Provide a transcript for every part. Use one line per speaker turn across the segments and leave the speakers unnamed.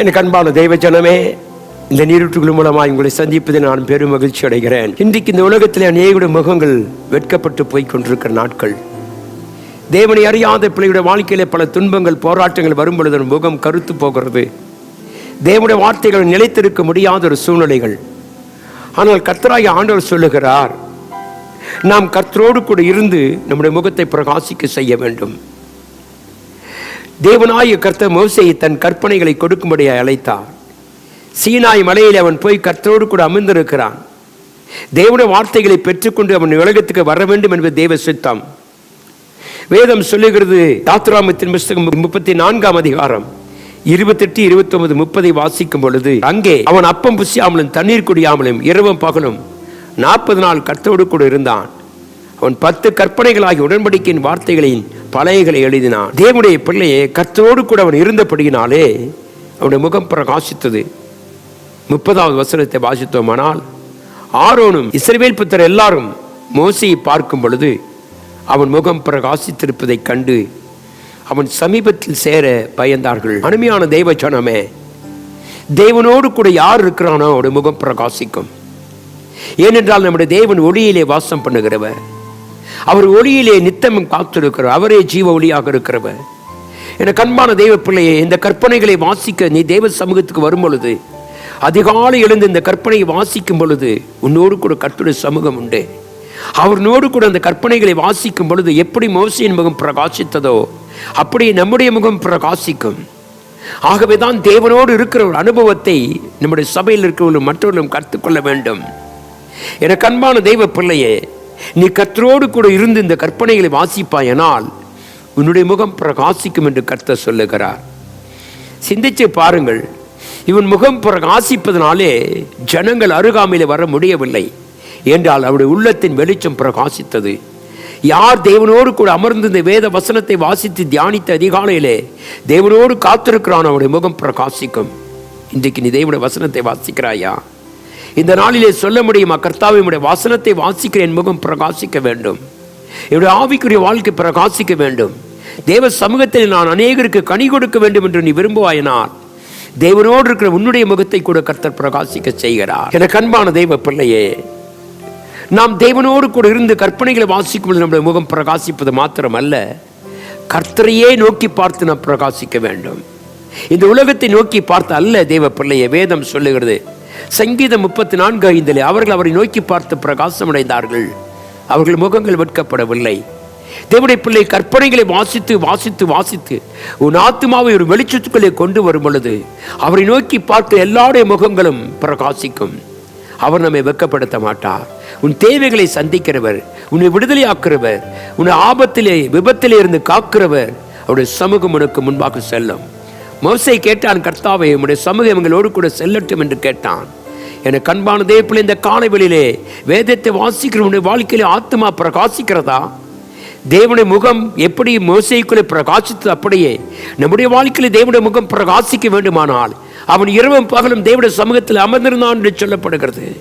எனக்கு அன்பான தெய்வ ஜனமே இந்த நீரூற்றுகள் மூலமாக உங்களை சந்திப்பதை நான் பெரும் மகிழ்ச்சி அடைகிறேன். இன்றைக்கு இந்த உலகத்தில் அநேகுடைய முகங்கள் வெட்கப்பட்டு போய் கொண்டிருக்கிற நாட்கள். தேவனை அறியாத பிள்ளையுடைய வாழ்க்கையில் பல துன்பங்கள் போராட்டங்கள் வரும் பொழுது முகம் கருத்து போகிறது. தேவனுடைய வார்த்தைகள் நிலைத்திருக்க முடியாத ஒரு சூழ்நிலைகள். ஆனால் கத்தராய ஆண்டவர் சொல்லுகிறார் நாம் கத்தரோடு கூட இருந்து நம்முடைய முகத்தை பிரகாசிக்க செய்ய வேண்டும். தேவனாய கர்த்த மோசையை தன் கற்பனைகளை கொடுக்கும்படியாக அழைத்தார். சீனாய் மலையில் அவன் போய் கர்த்தரோடு கூட அமர்ந்திருக்கிறான். தேவனுடைய வார்த்தைகளை பெற்றுக்கொண்டு அவன் உலகத்துக்கு வர வேண்டும் என்பது தேவ சித்தம். வேதம் சொல்லுகிறது தாத்துராமத்தின் புஸ்தகம் முப்பத்தி நான்காம் அதிகாரம் இருபத்தெட்டு இருபத்தி ஒன்பது முப்பதை வாசிக்கும் பொழுது அங்கே அவன் அப்பம் புசியாமலும் தண்ணீர் குடியாமலும் இரவும் பகலும் நாற்பது நாள் கர்த்தரோடு கூட இருந்தான். அவன் பத்து கற்பனைகளாகி உடன்படிக்கையின் வார்த்தைகளின் பழையகளை எழுதினான். தேவனுடைய பிள்ளையே கர்த்தரோடு கூட அவன் இருந்தபடியினாலே அவனுடைய முகம் பிரகாசித்தது. முப்பதாவது வசனத்தை வாசித்தோமானால் ஆரோனும் இஸ்ரவேல் புத்தர் எல்லாரும் மோசையை பார்க்கும் பொழுது அவன் முகம் பிரகாசித்திருப்பதைக் கண்டு அவன் சமீபத்தில் சேர பயந்தார்கள். அருமையான தெய்வச்சனமே தேவனோடு கூட யார் இருக்கிறானோ அவனுடைய முகம் பிரகாசிக்கும். ஏனென்றால் நம்முடைய தேவன் ஒளியிலே வாசம் பண்ணுகிறவன் அவர் ஒளியிலே நித்தமும் காத்திருக்கிறவர். அவரே ஜீவ ஒளியாக இருக்கிறவர். என கண்பான தெய்வ பிள்ளையே இந்த கற்பனைகளை வாசிக்க நீ தேவ சமூகத்துக்கு வரும் பொழுது அதிகாலை எழுந்து இந்த கற்பனையை வாசிக்கும் பொழுது உன்னோடு கூட கர்த்தருடைய சமூகம் உண்டு. அவனோடு கூட அந்த கற்பனைகளை வாசிக்கும் பொழுது எப்படி மோசியின் முகம் பிரகாசித்ததோ அப்படி நம்முடைய முகம் பிரகாசிக்கும். ஆகவே தான் தேவனோடு இருக்கிற ஒரு அனுபவத்தை நம்முடைய சபையில் இருக்கிறவர்களும் மற்றவர்களும் கற்றுக்கொள்ள வேண்டும். என கண்பான தெய்வ பிள்ளையே நீ கர்த்தரோடு கூட இருந்து இந்த கற்பனைகளை வாசிப்பாயனால் உன்னுடைய முகம் பிரகாசிக்கும் என்று கர்த்தர் சொல்லுகிறார். சிந்திச்சு பாருங்கள். இவன் முகம் பிரகாசிப்பதனாலே ஜனங்கள் அருகாமையில் வர முடியவில்லை. என்றால் அவருடைய உள்ளத்தின் வெளிச்சம் பிரகாசித்தது. யார் தேவனோடு கூட அமர்ந்து இந்த வேத வசனத்தை வாசித்து தியானித்த அதிகாலையிலே தேவனோடு காத்திருக்கிறான் அவருடைய முகம் பிரகாசிக்கும். இன்றைக்கு நீ தேவனுடைய வசனத்தை வாசிக்கிறாயா? இந்த நாளிலே சொல்ல முடியுமா கர்த்தாவை உடைய வாசனத்தை வாசிக்கிற என் முகம் பிரகாசிக்க வேண்டும். என்னுடைய ஆவிக்குரிய வாழ்க்கை பிரகாசிக்க வேண்டும். தேவ சமூகத்தில் நான் அநேகருக்கு கனி கொடுக்க வேண்டும் என்று நீ விரும்புவாயினால் தேவனோடு இருக்கிற உன்னுடைய முகத்தை கூட கர்த்தர் பிரகாசிக்க செய்கிறார். என கண்பான தெய்வ பிள்ளையே நாம் தேவனோடு கூட இருந்து கற்பனைகளை வாசிக்கும் பொழுது நம்முடைய முகம் பிரகாசிப்பது மாத்திரமல்ல கர்த்தரையே நோக்கி பார்த்து நாம் பிரகாசிக்க வேண்டும். இந்த உலகத்தை நோக்கி பார்த்து அல்ல தேவ பிள்ளையை வேதம் சொல்லுகிறது சங்கீதம் முப்பத்தி நான்கு ஐந்திலே அவர்கள் அவரை நோக்கி பார்த்து பிரகாசமடைந்தார்கள். அவர்கள் முகங்கள் வெட்கப்படவில்லை. தேவனுடைய பிள்ளை கற்பனைகளை வாசித்து வாசித்து வாசித்து உன் ஆத்மாவை ஒரு வெளிச்சத்துக்குள்ளே கொண்டு வரும் பொழுது அவரை நோக்கி பார்த்து எல்லாருடைய முகங்களும் பிரகாசிக்கும். அவர் நம்மை வெட்கப்படுத்த மாட்டார். உன் தேவைகளை சந்திக்கிறவர் உன்னை விடுதலை ஆக்குறவர் உன்னை ஆபத்திலே விபத்திலே இருந்து காக்கிறவர் அவருடைய சமூகம் உனக்கு முன்பாக செல்லும். மோசை கேட்டான் கர்த்தாவை உம்முடைய சமூகம் எங்களோடு கூட செல்லட்டும் என்று கேட்டான். என கண்பான தேவப்பிள்ளை இந்த காலைவெளியிலே வேதத்தை வாசிக்கிற உன்னுடைய வாழ்க்கையிலே ஆத்மா பிரகாசிக்கிறதா? தேவனுடைய முகம் எப்படி மோசைக்குள்ளே பிரகாசித்தது? அப்படியே நம்முடைய வாழ்க்கையில் தேவனுடைய முகம் பிரகாசிக்க வேண்டுமானால் அவன் இரவும் பகலும் தேவனுடைய சமூகத்தில் அமர்ந்திருந்தான் என்று சொல்லப்படுகிறது.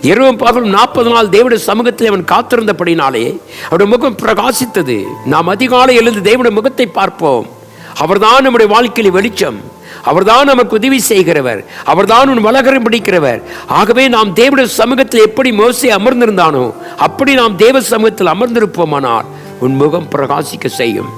இரவும் பகலும் நாற்பது நாள் தேவனுடைய சமூகத்தில் அவன் காத்திருந்தபடினாலே அவருடைய முகம் பிரகாசித்தது. நாம் அதிகாலை எழுந்து தேவனுடைய முகத்தை பார்ப்போம். அவர்தான் நம்முடைய வாழ்க்கையில் வெளிச்சம். அவர்தான் நமக்கு உதவி செய்கிறவர். அவர்தான் உன் வளகரம் பிடிக்கிறவர். ஆகவே நாம் தேவனுடைய சமூகத்தில் எப்படி மோசை அமர்ந்திருந்தானோ அப்படி நாம் தேவ சமூகத்தில் அமர்ந்திருப்போமானால் உன் முகம் பிரகாசிக்க செய்யும்.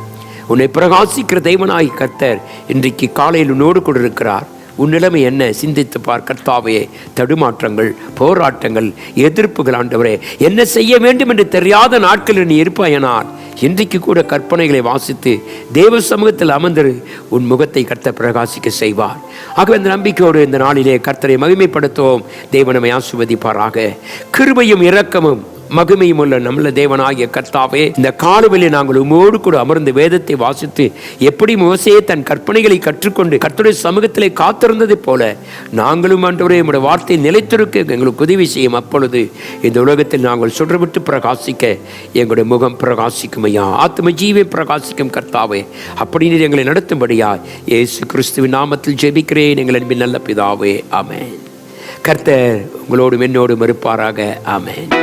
உன்னை பிரகாசிக்கிற தெய்வனாகி கர்த்தர் இன்றைக்கு காலையில் உன்னோடு கொண்டிருக்கிறார். உன் நிலைமை என்ன? சிந்தித்து பார். கர்த்தாவே தடுமாற்றங்கள் போராட்டங்கள் எதிர்ப்புகள் ஆண்டவரே என்ன செய்ய வேண்டும் என்று தெரியாத நாட்களில் நீ இருப்பாயனால் இன்றைக்கு கூட கற்பனைகளை வாசித்து தேவ சமூகத்தில் அமர்ந்து உன் முகத்தை கர்த்தர் பிரகாசிக்க செய்வார். ஆகவே இந்த நம்பிக்கையோடு இந்த நாளிலே கர்த்தரை மகிமைப்படுத்துவோம். தேவனமை ஆசுவதிப்பாராக கிருபையும் இரக்கமும் மகிமையும் உள்ள நம்மள தேவனாகிய கர்த்தாவே இந்த காலவெளி நாங்கள் உமோடு கூட அமர்ந்து வேதத்தை வாசித்து எப்படி மோசையே தன் கற்பனைகளை கற்றுக்கொண்டு கர்த்தருடைய சமூகத்திலே காத்திருந்தது போல நாங்களும் ஆண்டவரே நம்முடைய வார்த்தை நிலைத்திருக்க எங்களுக்கு உதவி செய்யும் அப்பொழுது இந்த உலகத்தில் நாங்கள் சுடர்விட்டு பிரகாசிக்க எங்களுடைய முகம் பிரகாசிக்கும் ஐயா ஆத்ம ஜீவை பிரகாசிக்கும் கர்த்தாவே அப்படி நீர் எங்களை நடத்தும்படியா இயேசு கிறிஸ்துவின் நாமத்தில் ஜெபிக்கிறேன் எங்கள் அன்பின் நல்ல பிதாவே ஆமேன். கர்த்தர் உங்களோடும் என்னோடும் இருப்பாராக ஆமேன்.